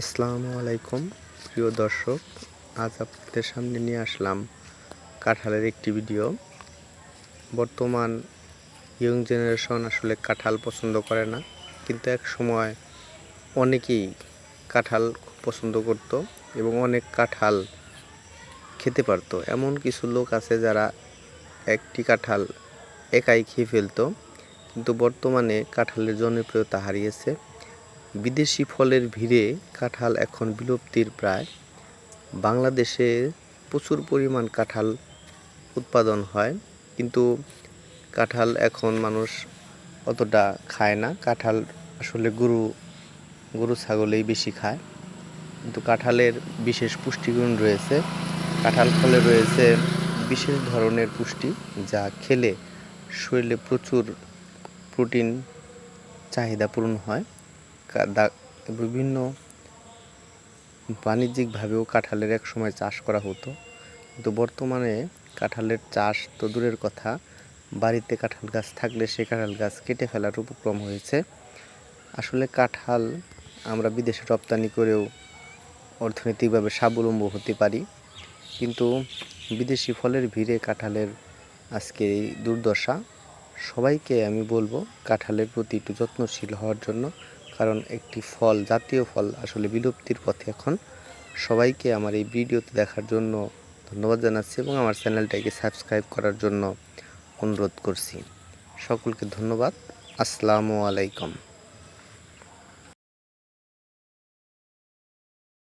আসসালামু আলাইকুম, প্রিয় দর্শক, আজ আপনাদের সামনে নিয়ে আসলাম কাঁঠালের একটি ভিডিও। বর্তমান ইয়ং জেনারেশন আসলে কাঁঠাল পছন্দ করে না, কিন্তু এক সময় অনেকেই কাঁঠাল খুব পছন্দ করত এবং অনেক কাঁঠাল খেতে পারতো। এমন কিছু লোক আছে যারা একটি কাঁঠাল একাই খেয়ে ফেলতো, কিন্তু বর্তমানে কাঁঠালের জনপ্রিয়তা হারিয়েছে। বিদেশি ফলের ভিড়ে কাঁঠাল এখন বিলুপ্তির প্রায়। বাংলাদেশে প্রচুর পরিমাণ কাঁঠাল উৎপাদন হয়, কিন্তু কাঁঠাল এখন মানুষ অতটা খায় না। কাঁঠাল আসলে গরু গরু ছাগলেই বেশি খায়। কিন্তু কাঁঠালের বিশেষ পুষ্টিগুণ রয়েছে। কাঁঠাল ফলে রয়েছে বিশেষ ধরনের পুষ্টি, যা খেলে শরীরে প্রচুর প্রোটিন চাহিদা পূরণ হয়। বিভিন্ন বাণিজ্যিকভাবেও কাঁঠালের এক সময় চাষ করা হতো। কিন্তু বর্তমানে কাঁঠালের চাষ তো দূরের কথা, বাড়িতে কাঁঠাল গাছ থাকলে সে কাঁঠাল গাছ কেটে ফেলার উপক্রম হয়েছে। আসলে কাঁঠাল আমরা বিদেশে রপ্তানি করেও অর্থনৈতিকভাবে স্বাবলম্ব হতে পারি, কিন্তু বিদেশি ফলের ভিড়ে কাঁঠালের আজকে এই দুর্দশা। সবাইকে আমি বলব কাঁঠালের প্রতি একটু যত্নশীল হওয়ার জন্য কারণ একটি ফল, জাতীয় ফল আসলে বিলুপ্তির পথে এখন। সবাইকে আমার এই ভিডিওতে দেখার জন্য ধন্যবাদ জানাচ্ছি এবং আমার চ্যানেলটাকে সাবস্ক্রাইব করার জন্য অনুরোধ করছি। সকলকে ধন্যবাদ। আসসালামু আলাইকুম।